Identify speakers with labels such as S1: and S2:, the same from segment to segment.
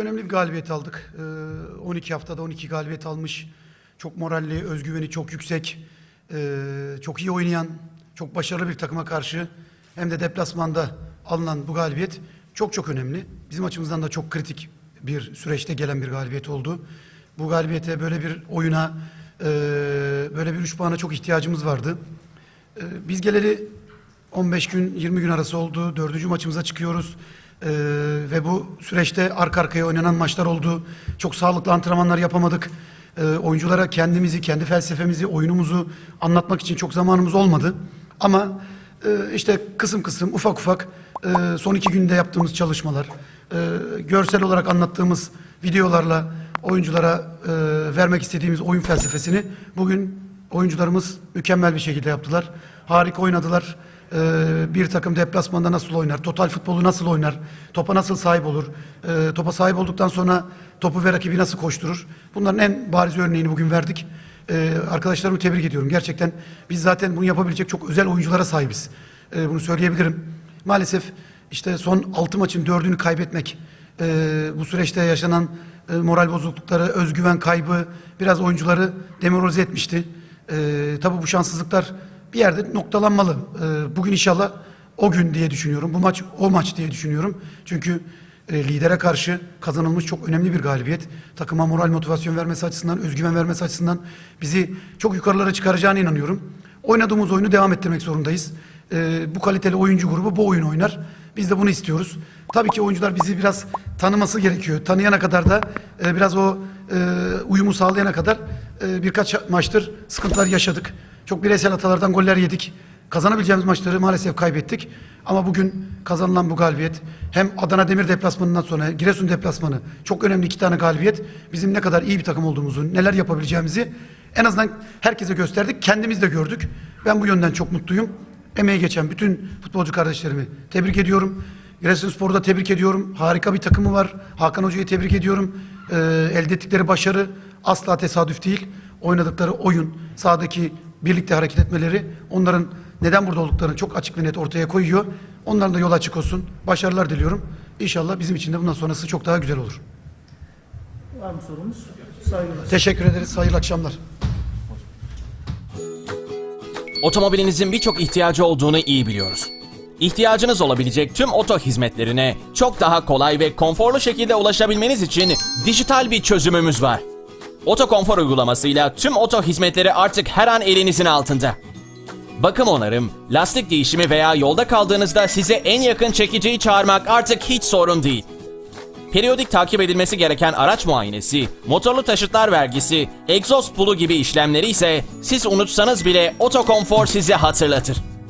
S1: önemli bir galibiyet aldık. Ee, 12 haftada 12 galibiyet almış. Çok moralli, özgüveni çok yüksek. Ee, çok iyi oynayan, çok başarılı bir takıma karşı hem de deplasmanda alınan bu galibiyet çok çok önemli. Bizim açımızdan da çok kritik bir süreçte gelen bir galibiyet oldu. Bu galibiyete böyle bir oyuna, e, böyle bir üç puana çok ihtiyacımız vardı. Ee, Biz geleli 15 gün 20 gün arası oldu. Dördüncü maçımıza çıkıyoruz. Ee, ve bu süreçte arka arkaya oynanan maçlar oldu. Çok sağlıklı antrenmanlar yapamadık. Ee, oyunculara kendimizi, kendi felsefemizi, oyunumuzu anlatmak için çok zamanımız olmadı. Ama e, işte kısım kısım, ufak ufak e, son iki günde yaptığımız çalışmalar, e, görsel olarak anlattığımız videolarla oyunculara e, vermek istediğimiz oyun felsefesini bugün oyuncularımız mükemmel bir şekilde yaptılar. Harika oynadılar. Ee, bir takım deplasmanda nasıl oynar, total futbolu nasıl oynar, topa nasıl sahip olur, ee, topa sahip olduktan sonra topu ve rakibi nasıl koşturur. Bunların en bariz örneğini bugün verdik. Ee, arkadaşlarımı tebrik ediyorum. Gerçekten biz zaten bunu yapabilecek çok özel oyunculara sahibiz. Ee, bunu söyleyebilirim. Maalesef işte son 6 maçın 4'ünü kaybetmek, ee, bu süreçte yaşanan e, moral bozuklukları, özgüven kaybı biraz oyuncuları demoralize etmişti. Ee, tabii bu şanssızlıklar bir yerde noktalanmalı. Ee, bugün inşallah o gün diye düşünüyorum. Bu maç o maç diye düşünüyorum. Çünkü e, lidere karşı kazanılmış çok önemli bir galibiyet. Takıma moral motivasyon vermesi açısından, özgüven vermesi açısından bizi çok yukarılara çıkaracağına inanıyorum. Oynadığımız oyunu devam ettirmek zorundayız. Ee, bu kaliteli oyuncu grubu bu oyun oynar. Biz de bunu istiyoruz. Tabii ki oyuncular bizi biraz tanıması gerekiyor. Tanıyana kadar da e, biraz o e, uyumu sağlayana kadar birkaç maçtır sıkıntılar yaşadık. Çok bireysel hatalardan goller yedik. Kazanabileceğimiz maçları maalesef kaybettik. Ama bugün kazanılan bu galibiyet hem Adana Demir deplasmanından sonra Giresun deplasmanı çok önemli iki tane galibiyet. Bizim ne kadar iyi bir takım olduğumuzu, neler yapabileceğimizi en azından herkese gösterdik. Kendimiz de gördük. Ben bu yönden çok mutluyum. Emeği geçen bütün futbolcu kardeşlerimi tebrik ediyorum. Giresunspor'u da tebrik ediyorum. Harika bir takımı var. Hakan Hoca'yı tebrik ediyorum. Ee, elde ettikleri başarı asla tesadüf değil. Oynadıkları oyun, sahadaki birlikte hareket etmeleri onların neden burada olduklarını çok açık ve net ortaya koyuyor. Onların da yol açık olsun. Başarılar diliyorum. İnşallah bizim için de bundan sonrası çok daha güzel olur.
S2: Var mı sorumuz? Saygılar.
S1: Teşekkür ederiz. Hayırlı akşamlar.
S3: Otomobilinizin birçok ihtiyacı olduğunu iyi biliyoruz. İhtiyacınız olabilecek tüm oto hizmetlerine çok daha kolay ve konforlu şekilde ulaşabilmeniz için dijital bir çözümümüz var. Oto Konfor uygulamasıyla tüm oto hizmetleri artık her an elinizin altında. Bakım onarım, lastik değişimi veya yolda kaldığınızda size en yakın çekiciyi çağırmak artık hiç sorun değil. Periyodik takip edilmesi gereken araç muayenesi, motorlu taşıtlar vergisi, egzoz pulu gibi işlemleri ise siz unutsanız bile Otokonfor size hatırlatır.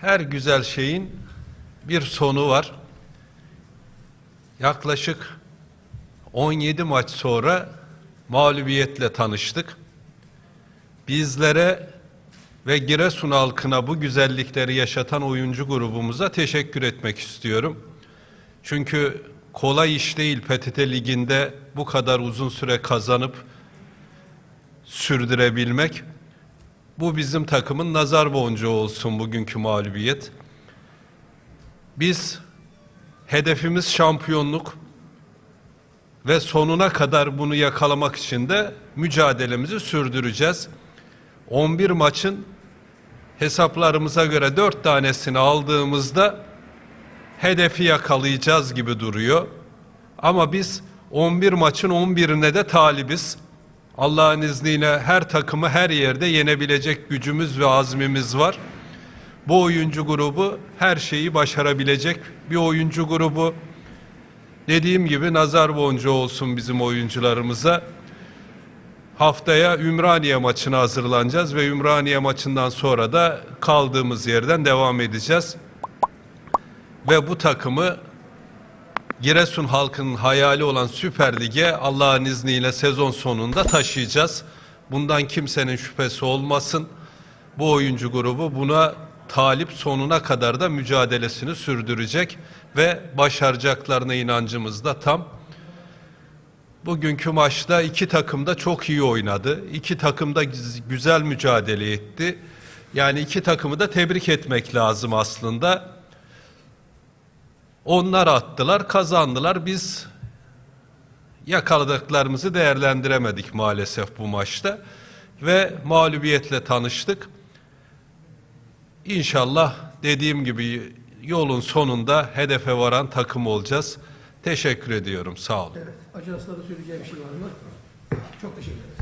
S4: Her güzel şeyin bir sonu var. Yaklaşık 17 maç sonra mağlubiyetle tanıştık. Bizlere ve Giresun halkına bu güzellikleri yaşatan oyuncu grubumuza teşekkür etmek istiyorum. Çünkü kolay iş değil PTT Ligi'nde bu kadar uzun süre kazanıp sürdürebilmek. Bu bizim takımın nazar boncuğu olsun bugünkü mağlubiyet. Biz hedefimiz şampiyonluk ve sonuna kadar bunu yakalamak için de mücadelemizi sürdüreceğiz. 11 maçın hesaplarımıza göre 4 tanesini aldığımızda hedefi yakalayacağız gibi duruyor. Ama biz 11 maçın 11'ine de talibiz. Allah'ın izniyle her takımı her yerde yenebilecek gücümüz ve azmimiz var. Bu oyuncu grubu her şeyi başarabilecek bir oyuncu grubu. Dediğim gibi nazar boncuğu olsun bizim oyuncularımıza. Haftaya Ümraniye maçına hazırlanacağız ve Ümraniye maçından sonra da kaldığımız yerden devam edeceğiz. Ve bu takımı Giresun halkının hayali olan Süper Lig'e Allah'ın izniyle sezon sonunda taşıyacağız. Bundan kimsenin şüphesi olmasın. Bu oyuncu grubu buna talip sonuna kadar da mücadelesini sürdürecek ve başaracaklarına inancımız da tam. Bugünkü maçta iki takım da çok iyi oynadı. İki takım da güz- güzel mücadele etti. Yani iki takımı da tebrik etmek lazım aslında. Onlar attılar, kazandılar. Biz yakaladıklarımızı değerlendiremedik maalesef bu maçta ve mağlubiyetle tanıştık. İnşallah dediğim gibi yolun sonunda hedefe varan takım olacağız. Teşekkür ediyorum. Sağ olun.
S1: Evet. Acı Aslan'da söyleyeceği bir şey var mı? Çok teşekkür ederim.